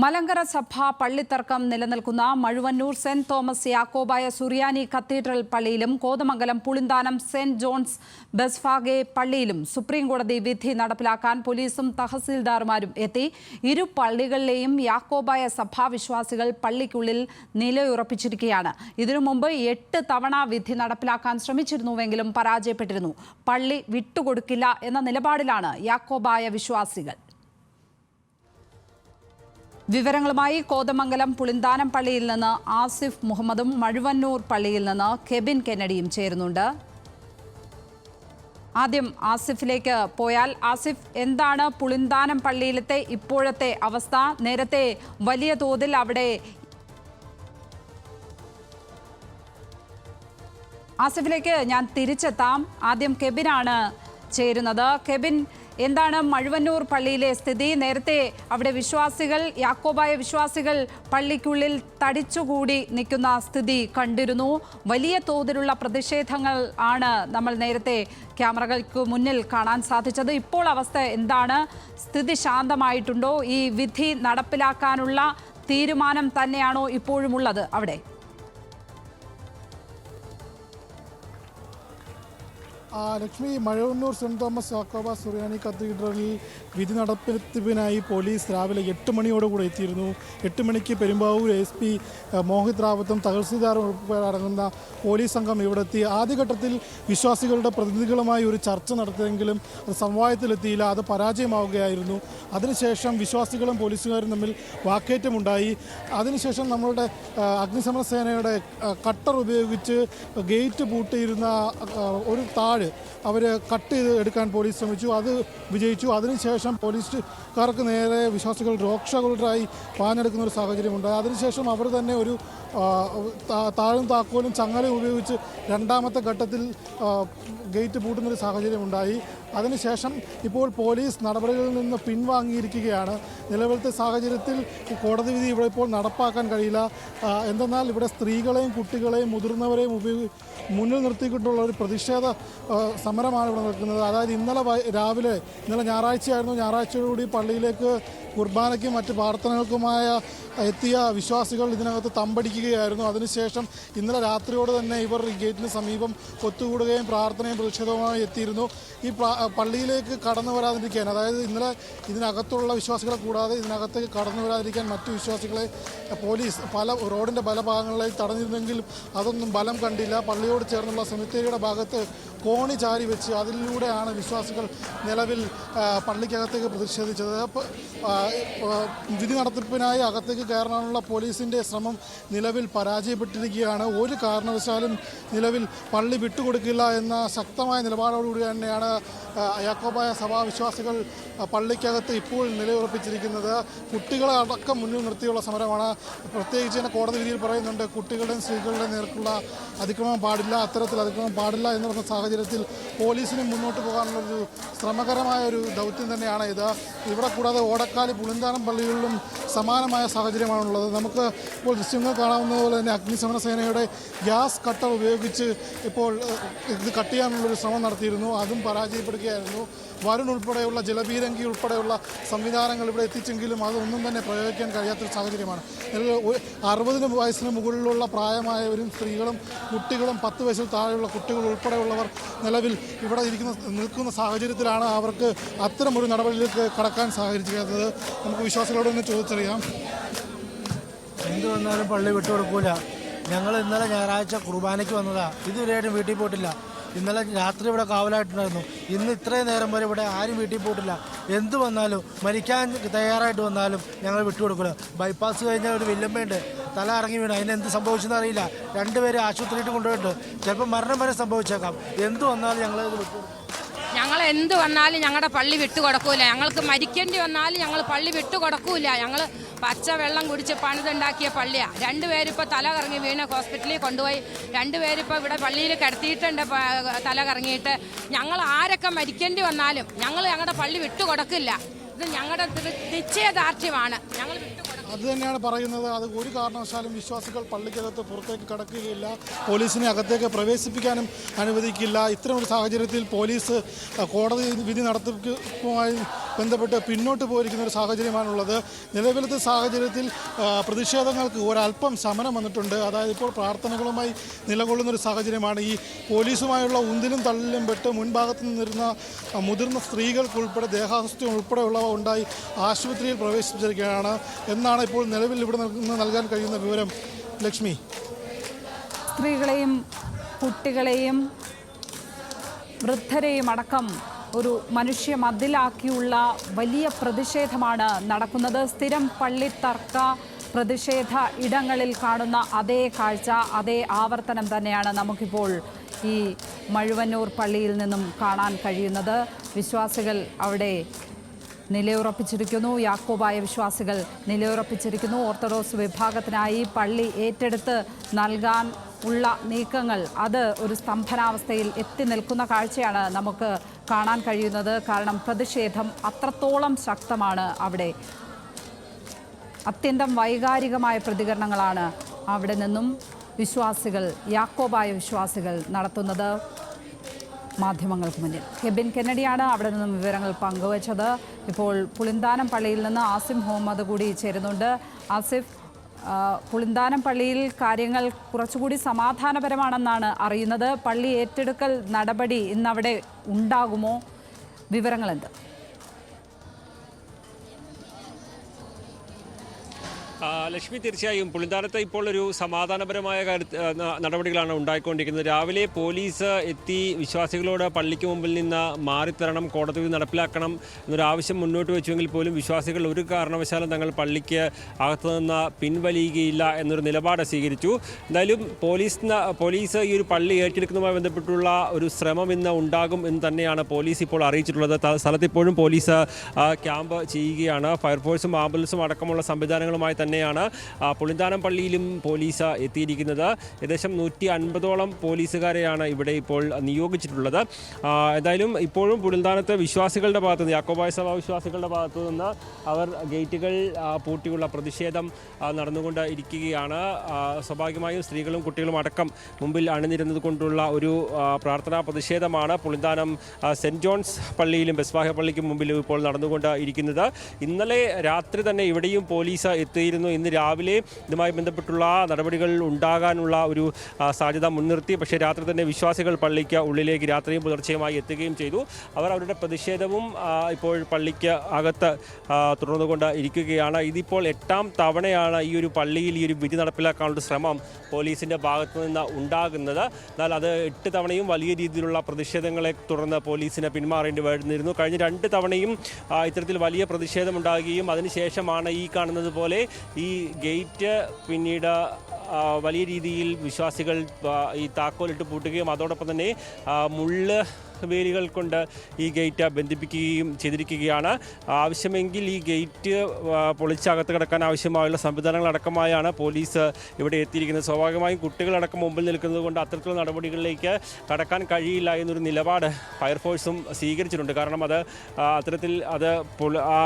മലങ്കര സഭ പള്ളിത്തർക്കം നിലനിൽക്കുന്ന Mazhuvannoor saint Thomas Yakobaya Suriyani cathedral പള്ളിയിലും കോതമംഗലം പുളിന്താനം സെന്റ് ജോൺസ് ബസ്ഫാഗെ പള്ളിയിലും സുപ്രീംകോടതി വിധി നടപ്പിലാക്കാൻ പോലീസും തഹസീൽദാർമാരും എത്തി. ഇരു പള്ളികളിലെയും യാക്കോബായ സഭാവിശ്വാസികൾ പള്ളിക്കുള്ളിൽ നിലയുറപ്പിച്ചിരിക്കുകയാണ്. ഇതിനു മുമ്പ് എട്ട് തവണ വിധി നടപ്പിലാക്കാൻ ശ്രമിച്ചിരുന്നുവെങ്കിലും പരാജയപ്പെട്ടിരുന്നു. പള്ളി വിട്ടുകൊടുക്കില്ല എന്ന നിലപാടിലാണ് യാക്കോബായ വിശ്വാസികൾ. വിവരങ്ങളുമായി കോതമംഗലം പുളിന്താനം പള്ളിയിൽ നിന്ന് ആസിഫ് മുഹമ്മദും മഴുവന്നൂർ പള്ളിയിൽ നിന്ന് കെബിൻ കെന്നഡിയും ചേരുന്നുണ്ട്. ആദ്യം ആസിഫിലേക്ക് പോയാൽ ആസിഫ് എന്താണ് പുളിന്താനം പള്ളിയിലത്തെ ഇപ്പോഴത്തെ അവസ്ഥ? നേരത്തെ വലിയ തോതിൽ അവിടെ ആസിഫിലേക്ക് ഞാൻ തിരിച്ചെത്താം. ആദ്യം കെബിനാണ് ചേരുന്നത്. കെബിൻ എന്താണ് മഴുവന്നൂർ പള്ളിയിലെ സ്ഥിതി? നേരത്തെ അവിടെ വിശ്വാസികൾ യാക്കോബായ വിശ്വാസികൾ പള്ളിക്കുള്ളിൽ തടിച്ചുകൂടി നിൽക്കുന്ന സ്ഥിതി കണ്ടിരുന്നു. വലിയ തോതിലുള്ള പ്രതിഷേധങ്ങൾ ആണ് നമ്മൾ നേരത്തെ ക്യാമറകൾക്ക് മുന്നിൽ കാണാൻ സാധിച്ചത്. ഇപ്പോൾ അവസ്ഥ എന്താണ്? സ്ഥിതി ശാന്തമായിട്ടുണ്ടോ? ഈ വിധി നടപ്പിലാക്കാനുള്ള തീരുമാനം തന്നെയാണോ ഇപ്പോഴുമുള്ളത് അവിടെ? ലക്ഷ്മി മഴവന്നൂർ സെന്റ് തോമസ് ചാക്കോബ സുറിയാനി കത്തീഡ്രലിൽ വിധി നടപ്പിനായി പോലീസ് രാവിലെ എട്ട് മണിയോടുകൂടെ എത്തിയിരുന്നു. എട്ട് മണിക്ക് പെരുമ്പാവൂർ എസ് പി മോഹിത് റാവത്തും ഉൾപ്പെടെ അടങ്ങുന്ന പോലീസ് സംഘം ഇവിടെ എത്തി ആദ്യഘട്ടത്തിൽ വിശ്വാസികളുടെ പ്രതിനിധികളുമായി ഒരു ചർച്ച നടത്തിയെങ്കിലും അത് സമവായത്തിലെത്തിയില്ല അത് പരാജയമാവുകയായിരുന്നു. അതിനുശേഷം വിശ്വാസികളും പോലീസുകാരും തമ്മിൽ വാക്കേറ്റമുണ്ടായി. അതിനുശേഷം നമ്മളുടെ അഗ്നിശമന സേനയുടെ കട്ടർ ഉപയോഗിച്ച് ഗേറ്റ് പൂട്ടിയിരുന്ന ഒരു താഴ് അവർ കട്ട് ചെയ്ത് എടുക്കാൻ പോലീസ് ശ്രമിച്ചു. അത് വിജയിച്ചു. അതിനുശേഷം പോലീസുകാർക്ക് നേരെ വിശ്വാസികൾ രോക്ഷകളുടായി പാഞ്ഞെടുക്കുന്ന ഒരു സാഹചര്യമുണ്ട്. അതിനുശേഷം അവർ തന്നെ ഒരു താഴും താക്കോലും ചങ്ങലയും ഉപയോഗിച്ച് രണ്ടാമത്തെ ഘട്ടത്തിൽ ഗേറ്റ് പൂട്ടുന്നൊരു സാഹചര്യമുണ്ടായി. അതിനുശേഷം ഇപ്പോൾ പോലീസ് നടപടികളിൽ നിന്ന് പിൻവാങ്ങിയിരിക്കുകയാണ്. നിലവിലത്തെ സാഹചര്യത്തിൽ കോടതി വിധി ഇവിടെ ഇപ്പോൾ നടപ്പാക്കാൻ കഴിയില്ല. എന്തെന്നാൽ ഇവിടെ സ്ത്രീകളെയും കുട്ടികളെയും മുതിർന്നവരെയും ഉപയോഗി മുന്നിൽ നിർത്തിക്കൊണ്ടുള്ള ഒരു പ്രതിഷേധ സമരമാണ് ഇവിടെ നിൽക്കുന്നത് അതായത് ഇന്നലെ രാവിലെ ഇന്നലെ ഞായറാഴ്ചയായിരുന്നു. ഞായറാഴ്ചയോടുകൂടി പള്ളിയിലേക്ക് കുർബാനയ്ക്കും മറ്റ് പ്രാർത്ഥനകൾക്കുമായ എത്തിയ വിശ്വാസികൾ ഇതിനകത്ത് തമ്പടിക്കുകയായിരുന്നു. അതിനുശേഷം ഇന്നലെ രാത്രിയോട് തന്നെ ഇവർ ഗേറ്റിന് സമീപം ഒത്തുകൂടുകയും പ്രാർത്ഥനയും പ്രതിഷേധവുമായി എത്തിയിരുന്നു. ഈ പള്ളിയിലേക്ക് കടന്നു വരാതിരിക്കാൻ അതായത് ഇന്നലെ ഇതിനകത്തുള്ള വിശ്വാസികളെ കൂടാതെ ഇതിനകത്തേക്ക് കടന്നു വരാതിരിക്കാൻ മറ്റു വിശ്വാസികളെ പോലീസ് പല റോഡിന്റെ പല ഭാഗങ്ങളിലായി തടഞ്ഞിരുന്നെങ്കിലും അതൊന്നും ബലം കണ്ടില്ല. പള്ളിയോട് ചേർന്നുള്ള സെമിത്തേരിയുടെ ഭാഗത്ത് കോണി ചാരി വെച്ച് അതിലൂടെയാണ് വിശ്വാസികൾ നിലവിൽ പള്ളിക്കകത്തേക്ക് പ്രതിഷേധിച്ചത്. വിധി നടത്തിപ്പിനായി അകത്തേക്ക് കയറാനുള്ള പോലീസിന്റെ ശ്രമം നിലവിൽ പരാജയപ്പെട്ടിരിക്കുകയാണ്. ഒരു കാരണവശാലും നിലവിൽ പള്ളി വിട്ടുകൊടുക്കില്ല എന്ന ശക്തമായ നിലപാടോടുകൂടി തന്നെയാണ് യാക്കോബായ സഭാവിശ്വാസികൾ ആ, പള്ളിക്കകത്ത് ഇപ്പോൾ നിലയുറപ്പിച്ചിരിക്കുന്നത്. കുട്ടികളെ അടക്കം മുന്നിൽ നിർത്തിയുള്ള സമരമാണ്. പ്രത്യേകിച്ച് തന്നെ കോടതി വിധിയിൽ പറയുന്നുണ്ട് കുട്ടികളുടെയും സ്ത്രീകളുടെയും നേർക്കുള്ള അതിക്രമം പാടില്ല അത്തരത്തിൽ അതിക്രമം പാടില്ല എന്ന് സാഹചര്യത്തിൽ പോലീസിന് മുന്നോട്ട് പോകാനുള്ളൊരു ശ്രമകരമായ ഒരു ദൗത്യം തന്നെയാണ് ഇത്. ഇവിടെ കൂടാതെ ഓടക്കാലി പുളിന്താനം പള്ളികളിലും സമാനമായ സാഹചര്യമാണുള്ളത്. നമുക്ക് ഇപ്പോൾ ദൃശ്യങ്ങൾ കാണാവുന്നതുപോലെ തന്നെ അഗ്നിശമന സേനയുടെ ഗ്യാസ് കട്ടർ ഉപയോഗിച്ച് ഇപ്പോൾ ഇത് കട്ട് ചെയ്യാനുള്ളൊരു ശ്രമം നടത്തിയിരുന്നു. അതും പരാജയപ്പെടുകയായിരുന്നു. വരുൺ ഉൾപ്പെടെയുള്ള ജലപീരങ്കി ഉൾപ്പെടെയുള്ള സംവിധാനങ്ങൾ ഇവിടെ എത്തിച്ചെങ്കിലും അതൊന്നും തന്നെ പ്രയോഗിക്കാൻ കഴിയാത്തൊരു സാഹചര്യമാണ്. അറുപതിന് വയസ്സിന് മുകളിലുള്ള പ്രായമായവരും സ്ത്രീകളും കുട്ടികളും പത്ത് വയസ്സിൽ താഴെയുള്ള കുട്ടികൾ ഉൾപ്പെടെയുള്ളവർ നിലവിൽ ഇവിടെ ഇരിക്കുന്ന നിൽക്കുന്ന സാഹചര്യത്തിലാണ് അവർക്ക് അത്തരമൊരു നടപടിയിലേക്ക് കടക്കാൻ സഹകരിച്ചിരിക്കുന്നത് നമുക്ക് വിശ്വാസികളോട് തന്നെ ചോദിച്ചറിയാം. എന്ത് വന്നാലും പള്ളി വിട്ടുകൊടുക്കൂല ഞങ്ങൾ ഇന്നലെ ഞായറാഴ്ച കുർബാനയ്ക്ക് വന്നതാ. ഇതുവരെയായിട്ടും വീട്ടിൽ പോയിട്ടില്ല. ഇന്നലെ രാത്രി ഇവിടെ കാവലായിട്ടുണ്ടായിരുന്നു. ഇന്ന് ഇത്രയും നേരം വരെ ഇവിടെ ആരും വീട്ടിൽ പോയിട്ടില്ല. എന്ത് വന്നാലും മരിക്കാൻ തയ്യാറായിട്ട് വന്നാലും ഞങ്ങൾ വിട്ടുകൊടുക്കില്ല. ബൈപ്പാസ് കഴിഞ്ഞ ഒരു വില്ലമ്മയുണ്ട്. തല ഇറങ്ങി വീണ്. അതിനെന്ത് സംഭവിച്ചെന്ന് അറിയില്ല. രണ്ടുപേരെ ആശുപത്രിയിട്ട് കൊണ്ടുപോയിട്ട് ചിലപ്പോൾ മരണം വരെ സംഭവിച്ചേക്കാം. എന്ത് വന്നാലും ഞങ്ങൾ ഇത് ഞങ്ങൾ എന്ത് വന്നാലും ഞങ്ങളുടെ പള്ളി വിട്ടുകൊടുക്കൂല. ഞങ്ങൾക്ക് മരിക്കേണ്ടി വന്നാലും ഞങ്ങൾ പള്ളി വിട്ടുകൊടുക്കൂല. ഞങ്ങൾ പച്ച വെള്ളം കുടിച്ച് പണിതുണ്ടാക്കിയ പള്ളിയാണ് രണ്ടുപേരിപ്പോൾ തല കറങ്ങി വീണ് ഹോസ്പിറ്റലിൽ കൊണ്ടുപോയി. രണ്ടുപേരിപ്പോൾ ഇവിടെ പള്ളിയിൽ കിടത്തിയിട്ടുണ്ട് തല കറങ്ങിയിട്ട്. ഞങ്ങൾ ആരൊക്കെ മരിക്കേണ്ടി വന്നാലും ഞങ്ങൾ ഞങ്ങളുടെ പള്ളി വിട്ടുകൊടുക്കില്ല. ഇത് ഞങ്ങളുടെ നിശ്ചയദാർഢ്യമാണ്. ഞങ്ങൾ വിട്ടു അത് തന്നെയാണ് പറയുന്നത്. അത് ഒരു കാരണവശാലും വിശ്വാസികൾ പള്ളിക്കകത്ത് പുറത്തേക്ക് കടക്കുകയില്ല. പോലീസിനെ അകത്തേക്ക് പ്രവേശിപ്പിക്കാനും അനുവദിക്കില്ല. ഇത്തരമൊരു സാഹചര്യത്തിൽ പോലീസ് കോടതി വിധി നടത്തിപ്പുമായി ബന്ധപ്പെട്ട് പിന്നോട്ട് പോയിരിക്കുന്ന ഒരു സാഹചര്യമാണുള്ളത്. നിലവിലത്തെ സാഹചര്യത്തിൽ പ്രതിഷേധങ്ങൾക്ക് ഒരല്പം ശമനം വന്നിട്ടുണ്ട്. അതായത് ഇപ്പോൾ പ്രാർത്ഥനകളുമായി നിലകൊള്ളുന്ന ഒരു സാഹചര്യമാണ്. ഈ പോലീസുമായുള്ള ഉന്തിലും തള്ളിലും പെട്ട് മുൻഭാഗത്ത് നിന്നിരുന്ന മുതിർന്ന സ്ത്രീകൾക്കുൾപ്പെടെ ദേഹാസ്വസ്ഥ്യം ഉൾപ്പെടെയുള്ളവ ഉണ്ടായി ആശുപത്രിയിൽ പ്രവേശിപ്പിച്ചിരിക്കുകയാണ് എന്നാണ് ഇപ്പോൾ നിലവിൽ ഇവിടെ നൽകാൻ കഴിയുന്ന വിവരം ലക്ഷ്മി. സ്ത്രീകളെയും കുട്ടികളെയും വൃദ്ധരെയും അടക്കം ഒരു മനുഷ്യ മതിലാക്കിയുള്ള വലിയ പ്രതിഷേധമാണ് നടക്കുന്നത്. സ്ഥിരം പള്ളി തർക്ക പ്രതിഷേധ ഇടങ്ങളിൽ കാണുന്ന അതേ കാഴ്ച അതേ ആവർത്തനം തന്നെയാണ് നമുക്കിപ്പോൾ ഈ മഴുവന്നൂർ പള്ളിയിൽ നിന്നും കാണാൻ കഴിയുന്നത്. വിശ്വാസികൾ അവിടെ നിലയുറപ്പിച്ചിരിക്കുന്നു. യാക്കോബായ വിശ്വാസികൾ നിലയുറപ്പിച്ചിരിക്കുന്നു. ഓർത്തഡോക്സ് വിഭാഗത്തിനായി പള്ളി ഏറ്റെടുത്ത് നൽകാൻ ഉള്ള നീക്കങ്ങൾ അത് ഒരു സ്തംഭനാവസ്ഥയിൽ എത്തി നിൽക്കുന്ന കാഴ്ചയാണ് നമുക്ക് കാണാൻ കഴിയുന്നത്. കാരണം പ്രതിഷേധം അത്രത്തോളം ശക്തമാണ് അവിടെ. അത്യന്തം വൈകാരികമായ പ്രതികരണങ്ങളാണ് അവിടെ നിന്നും വിശ്വാസികൾ യാക്കോബായ വിശ്വാസികൾ നടത്തുന്നത്. മാധ്യമങ്ങൾക്ക് മുന്നിൽ. കെബിൻ കെന്നഡിയാണ് അവിടെ നിന്നും വിവരങ്ങൾ പങ്കുവച്ചത്. ഇപ്പോൾ പുളിന്താനം പള്ളിയിൽ നിന്ന് ആസിം മുഹമ്മദ് കൂടി ചേരുന്നുണ്ട്. ആസിഫ് പുളിന്താനം പള്ളിയിൽ കാര്യങ്ങൾ കുറച്ചുകൂടി സമാധാനപരമാണെന്നാണ് അറിയുന്നത്. പള്ളി ഏറ്റെടുക്കൽ നടപടി ഇന്നവിടെ ഉണ്ടാകുമോ? വിവരങ്ങൾ ലക്ഷ്മി തീർച്ചയായും പുളിന്താനത്ത് ഇപ്പോൾ ഒരു സമാധാനപരമായ നടപടികളാണ് ഉണ്ടായിക്കൊണ്ടിരിക്കുന്നത്. രാവിലെ പോലീസ് എത്തി വിശ്വാസികളോട് പള്ളിക്ക് മുമ്പിൽ നിന്ന് മാറിത്തരണം കോടതി നടപ്പിലാക്കണം എന്നൊരാവശ്യം മുന്നോട്ട് വെച്ചുവെങ്കിൽ പോലും വിശ്വാസികൾ ഒരു കാരണവശാലും തങ്ങൾ പള്ളിക്ക് അകത്തു നിന്ന് പിൻവലിയുകയില്ല എന്നൊരു നിലപാട് സ്വീകരിച്ചു. എന്തായാലും പോലീസ് പോലീസ് ഈ ഒരു പള്ളി ഏറ്റെടുക്കുന്നതുമായി ബന്ധപ്പെട്ടുള്ള ഒരു ശ്രമം ഇന്ന് ഉണ്ടാകും എന്ന് തന്നെയാണ് പോലീസ് ഇപ്പോൾ അറിയിച്ചിട്ടുള്ളത്. സ്ഥലത്തിപ്പോഴും പോലീസ് ക്യാമ്പ് ചെയ്യുകയാണ്. ഫയർഫോഴ്സും ആംബുലൻസും അടക്കമുള്ള സംവിധാനങ്ങളുമായി തന്നെയാണ്. പുളിന്താനം പള്ളിയിലും പോലീസ് എത്തിയിരിക്കുന്നത്. ഏകദേശം നൂറ്റി അൻപതോളം പോലീസുകാരെയാണ് ഇവിടെ ഇപ്പോൾ നിയോഗിച്ചിട്ടുള്ളത്. എന്തായാലും ഇപ്പോഴും പുളിന്താനത്ത് വിശ്വാസികളുടെ ഭാഗത്ത് നിന്ന് യാക്കോബായ സഭ വിശ്വാസികളുടെ ഭാഗത്തു നിന്ന് അവർ ഗേറ്റുകൾ പൂട്ടിയുള്ള പ്രതിഷേധം നടന്നുകൊണ്ട് ഇരിക്കുകയാണ്. സ്വാഭാവികമായും സ്ത്രീകളും കുട്ടികളും അടക്കം മുമ്പിൽ അണിനിരുന്നത് കൊണ്ടുള്ള ഒരു പ്രാർത്ഥനാ പ്രതിഷേധമാണ് പുളിന്താനം സെന്റ് ജോൺസ് പള്ളിയിലും ബെസ്വാഹ പള്ളിക്കും മുമ്പിലും ഇപ്പോൾ നടന്നുകൊണ്ട് ഇരിക്കുന്നത്. ഇന്നലെ രാത്രി തന്നെ ഇവിടെയും പോലീസ് എത്തിയിരുന്നു. ഇന്ന് രാവിലെ ഇതുമായി ബന്ധപ്പെട്ടുള്ള നടപടികൾ ഉണ്ടാകാനുള്ള ഒരു സാധ്യത മുൻനിർത്തി. പക്ഷേ രാത്രി തന്നെ വിശ്വാസികൾ പള്ളിക്ക് ഉള്ളിലേക്ക് രാത്രിയും പുലർച്ചെയുമായി എത്തുകയും ചെയ്തു. അവർ അവരുടെ പ്രതിഷേധവും ഇപ്പോൾ പള്ളിക്ക് അകത്ത് തുടർന്നുകൊണ്ട് ഇരിക്കുകയാണ്. ഇതിപ്പോൾ എട്ടാം തവണയാണ് ഈ ഒരു പള്ളിയിൽ ഈ ഒരു വിധി നടപ്പിലാക്കാനുള്ള ശ്രമം പോലീസിന്റെ ഭാഗത്തു നിന്ന് ഉണ്ടാകുന്നത്. എന്നാൽ അത് എട്ട് തവണയും വലിയ രീതിയിലുള്ള പ്രതിഷേധങ്ങളെ തുടർന്ന് പോലീസിനെ പിന്മാറേണ്ടി വരുന്നിരുന്നു. കഴിഞ്ഞ രണ്ട് തവണയും ഇത്തരത്തിൽ വലിയ പ്രതിഷേധമുണ്ടാകുകയും അതിനുശേഷമാണ് ഈ കാണുന്നത് പോലെ ഈ ഗേറ്റ് പിന്നീട് വലിയ രീതിയിൽ വിശ്വാസികൾ ഈ താക്കോലിട്ട് പൂട്ടുകയും അതോടൊപ്പം തന്നെ മുള്ള് വേലികൾ കൊണ്ട് ഈ ഗേറ്റ് ബന്ധിപ്പിക്കുകയും ചെയ്തിരിക്കുകയാണ്. ആവശ്യമെങ്കിൽ ഈ ഗേറ്റ് പൊളിച്ചകത്ത് കിടക്കാൻ ആവശ്യമായുള്ള സംവിധാനങ്ങളടക്കമായാണ് പോലീസ് ഇവിടെ എത്തിയിരിക്കുന്നത്. സ്വാഭാവികമായും കുട്ടികളടക്കം മുമ്പിൽ നിൽക്കുന്നത് കൊണ്ട് അത്തരത്തിലുള്ള നടപടികളിലേക്ക് കടക്കാൻ കഴിയില്ല എന്നൊരു നിലപാട് ഫയർഫോഴ്സും സ്വീകരിച്ചിട്ടുണ്ട്. കാരണം അത് അത്തരത്തിൽ അത് ആ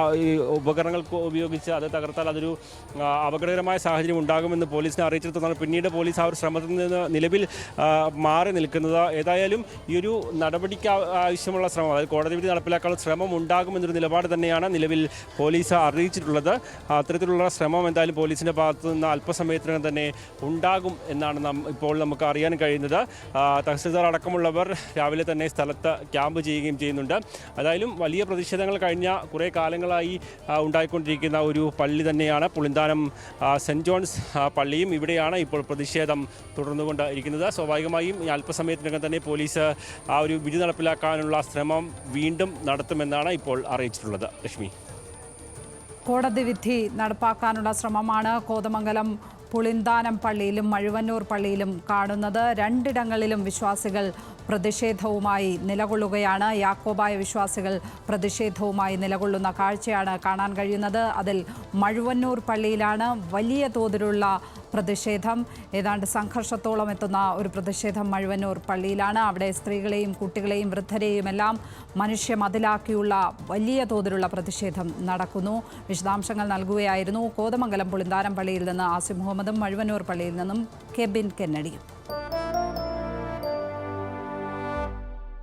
ഉപകരണങ്ങൾ ഉപയോഗിച്ച് അത് തകർത്താൽ അതൊരു അപകടകരമായ സാഹചര്യം ഉണ്ടാകുമെന്ന് പോലീസിനെ അറിയിച്ചിടത്തോളം പിന്നീട് പോലീസ് ആ ഒരു ശ്രമത്തിൽ നിന്ന് നിലവിൽ മാറി നിൽക്കുന്നത്. ഏതായാലും ഈ ഒരു നടപടിക്ക് ആ- ആവശ്യമുള്ള ശ്രമം അതായത് കോടതി വിധി നടപ്പിലാക്കാനുള്ള ശ്രമം ഉണ്ടാകുമെന്നൊരു നിലപാട് തന്നെയാണ് നിലവിൽ പോലീസ് അറിയിച്ചിട്ടുള്ളത്. അത്തരത്തിലുള്ള ശ്രമം എന്തായാലും പോലീസിന്റെ ഭാഗത്തു നിന്ന് അല്പസമയത്തിനകം തന്നെ ഉണ്ടാകും എന്നാണ് നാം ഇപ്പോൾ നമുക്ക് അറിയാൻ കഴിയുന്നത്. തഹസിൽദാർ അടക്കമുള്ളവർ രാവിലെ തന്നെ സ്ഥലത്ത് ക്യാമ്പ് ചെയ്യുകയും ചെയ്യുന്നുണ്ട്. അതായാലും വലിയ പ്രതിഷേധങ്ങൾ കഴിഞ്ഞ കുറേ കാലങ്ങളായി ഉണ്ടായിക്കൊണ്ടിരിക്കുന്ന ഒരു പള്ളി തന്നെയാണ് പുളിന്താനം സെന്റ് ജോൺസ് പള്ളിയും ഇവിടെയാണ് ഇപ്പോൾ പ്രതിഷേധം തുടർന്നുകൊണ്ട് ഇരിക്കുന്നത് സ്വാഭാവികമായും ഈ അല്പസമയത്തിനകം തന്നെ പോലീസ് ആ ഒരു വിധി നടപ്പിലാക്കാനുള്ള ശ്രമം വീണ്ടും നടത്തുമെന്നാണ് ഇപ്പോൾ അറിയിച്ചിട്ടുള്ളത്. ലക്ഷ്മി. കോടതി വിധി നടപ്പാക്കാനുള്ള ശ്രമമാണ് കോതമംഗലം പുളിന്താനം പള്ളിയിലും മഴുവന്നൂർ പള്ളിയിലും കാണുന്നത്. രണ്ടിടങ്ങളിലും വിശ്വാസികൾ പ്രതിഷേധവുമായി നിലകൊള്ളുകയാണ്. യാക്കോബായ വിശ്വാസികൾ പ്രതിഷേധവുമായി നിലകൊള്ളുന്ന കാഴ്ചയാണ് കാണാൻ കഴിയുന്നത്. അതിൽ മഴുവന്നൂർ പള്ളിയിലാണ് വലിയ തോതിലുള്ള പ്രതിഷേധം. ഏതാണ്ട് സംഘർഷത്തോളം എത്തുന്ന ഒരു പ്രതിഷേധം മഴുവന്നൂർ പള്ളിയിലാണ്. അവിടെ സ്ത്രീകളെയും കുട്ടികളെയും വൃദ്ധരെയും എല്ലാം മനുഷ്യ മതിലാക്കിയുള്ള വലിയ തോതിലുള്ള പ്രതിഷേധം നടക്കുന്നു. വിശദാംശങ്ങൾ നൽകുകയായിരുന്നു കോതമംഗലം പുളിന്താരം പള്ളിയിൽ നിന്ന് ആസിം മുഹമ്മദും മഴുവന്നൂർ പള്ളിയിൽ നിന്നും കെബിൻ കെന്നഡിയും